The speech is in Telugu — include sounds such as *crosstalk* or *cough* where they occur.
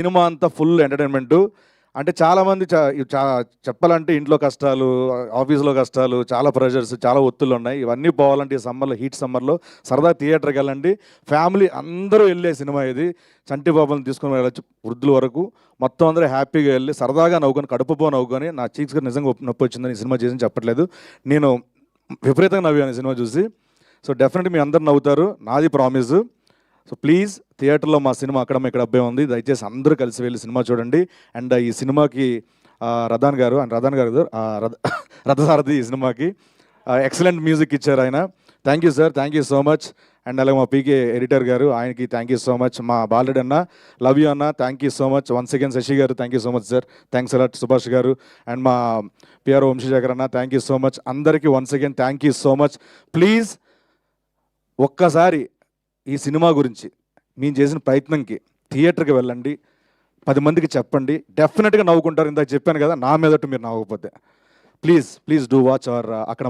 సినిమా అంతా ఫుల్ ఎంటర్టైన్మెంట్. అంటే చాలామంది చా- చెప్పాలంటే ఇంట్లో కష్టాలు ఆఫీస్లో కష్టాలు చాలా ప్రెషర్స్ చాలా ఒత్తులు ఉన్నాయి. ఇవన్నీ పోవాలంటే ఈ సమ్మర్లో హీట్ సమ్మర్లో సరదా థియేటర్కి వెళ్ళండి. ఫ్యామిలీ అందరూ వెళ్ళే సినిమా ఇది. చంటి బాబులను తీసుకుని వెళ్ళచ్చు వృద్ధుల వరకు. మొత్తం అందరూ హ్యాపీగా వెళ్ళి సరదాగా నవ్వుకొని కడుపుపో నవ్వుకొని నా చీక్స్ గారు నిజంగా నొప్పి వచ్చిందని ఈ సినిమా చేసి చెప్పట్లేదు. నేను విపరీతంగా నవ్వాను ఈ సినిమా చూసి. సో డెఫినెట్గా మీ అందరు నవ్వుతారు. నాది ప్రామిస్. సో ప్లీజ్ థియేటర్లో మా సినిమా అక్కడ ఇక్కడ అబ్బాయి ఉంది. దయచేసి అందరూ కలిసి వెళ్ళి సినిమా చూడండి. అండ్ ఈ సినిమాకి రథాన్ గారు అండ్ రథాన్ గారు రథ *laughs* రథసారథి ఈ సినిమాకి. ఎక్సలెంట్ మ్యూజిక్ ఇచ్చారు ఆయన. Thank you sir. Thank you so much. And అలాగే మా పీకే ఎడిటర్ గారు ఆయనకి థ్యాంక్ యూ సో మచ్. మా బాలుడు అన్న లవ్ యూ అన్న thank you so much. Once again Sashi గారు thank you so much sir. Thanks a lot Subhash గారు. అండ్ మా పిఆర్ వంశీశేఖర్ అన్న థ్యాంక్ యూ సో మచ్. అందరికీ once again thank you so much. Please ఒక్కసారి ఈ సినిమా గురించి మేము చేసిన ప్రయత్నంకి థియేటర్కి వెళ్ళండి పది మందికి చెప్పండి డెఫినెట్గా నవ్వుకుంటారు ఇందాక చెప్పాను కదా నా మీదట మీరు నవ్వకపోతే. Please please do watch our అక్కడ